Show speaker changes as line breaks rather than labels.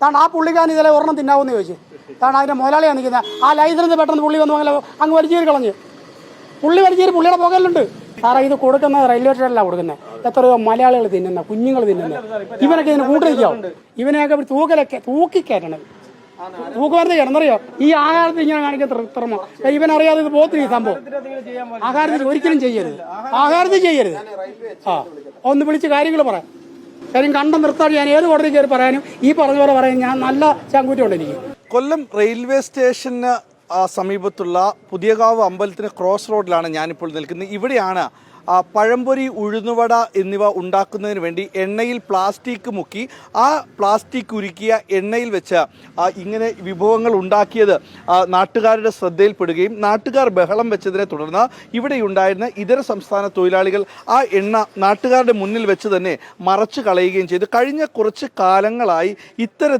താണ്ട് ആ പുള്ളിക്കാരൻ ഇതിലെ ഒരെണ്ണം തിന്നാവുമെന്ന് ചോദിച്ചു. താണ്ട് അതിന്റെ മുതലാളിയാണ് നിൽക്കുന്നത് ആ ലൈസൻസ് പെട്ടെന്ന് പുള്ളി വന്നു അങ്ങനെ അങ്ങ് വലിച്ചേരി കളഞ്ഞ്. പുള്ളി വലിച്ചേരി പുള്ളിയുടെ പുകയിലുണ്ട്. സാറേ ഇത് കൊടുക്കുന്നത് റെയിൽവേ സ്റ്റേഷനിലാണ് കൊടുക്കുന്നത് എത്രയോ മലയാളികൾ തിന്നുന്ന കുഞ്ഞുങ്ങൾ തിന്നുന്ന. ഇവനൊക്കെ ഇതിന് കൂട്ടിരിക്കാവും ഇവനെയൊക്കെ ഒരു തൂക്കലൊക്കെ തൂക്കിക്കയറ്റണം. തൂക്കുമരുന്ന് കിടന്നറിയോ ഈ ആഹാരത്തിൽ ഇങ്ങനെ കാണിക്കുന്ന കൃത്രിമം ഇവൻ അറിയാതെ ഇത് പോത്തിരി ഈ സംഭവം. ആഹാരത്തിൽ ഒരിക്കലും ചെയ്യരുത്. ആഹാരത്തിൽ ചെയ്യരുത്. ആ ഒന്ന് വിളിച്ച് കാര്യങ്ങൾ പറയാം കാര്യം കണ്ടം നിർത്താൻ ഞാൻ ഏത് കോടതി കയറി പറയാനും ഈ പറഞ്ഞ പോലെ പറയാൻ ഞാൻ നല്ല ചങ്കൂറ്റം കൊണ്ടിരിക്കും
കൊല്ലം റെയിൽവേ സ്റ്റേഷന് സമീപത്തുള്ള പുതിയകാവ് അമ്പലത്തിന് ക്രോസ് റോഡിലാണ് ഞാനിപ്പോൾ നിൽക്കുന്നത്. ഇവിടെയാണ് പഴംപൊരി ഉഴുന്നുവട എന്നിവ ഉണ്ടാക്കുന്നതിന് വേണ്ടി എണ്ണയിൽ പ്ലാസ്റ്റിക് മുക്കി ആ പ്ലാസ്റ്റിക് ഉരുക്കിയ എണ്ണയിൽ വെച്ച് ഇങ്ങനെ വിഭവങ്ങൾ ഉണ്ടാക്കിയത് നാട്ടുകാരുടെ ശ്രദ്ധയിൽപ്പെടുകയും നാട്ടുകാർ ബഹളം വെച്ചതിനെ തുടർന്ന് ഇവിടെയുണ്ടായിരുന്ന ഇതര സംസ്ഥാന തൊഴിലാളികൾ ആ എണ്ണ നാട്ടുകാരുടെ മുന്നിൽ വെച്ച് തന്നെ മറച്ചു കളയുകയും ചെയ്തു. കഴിഞ്ഞ കുറച്ച് കാലങ്ങളായി ഇത്തരത്തിൽ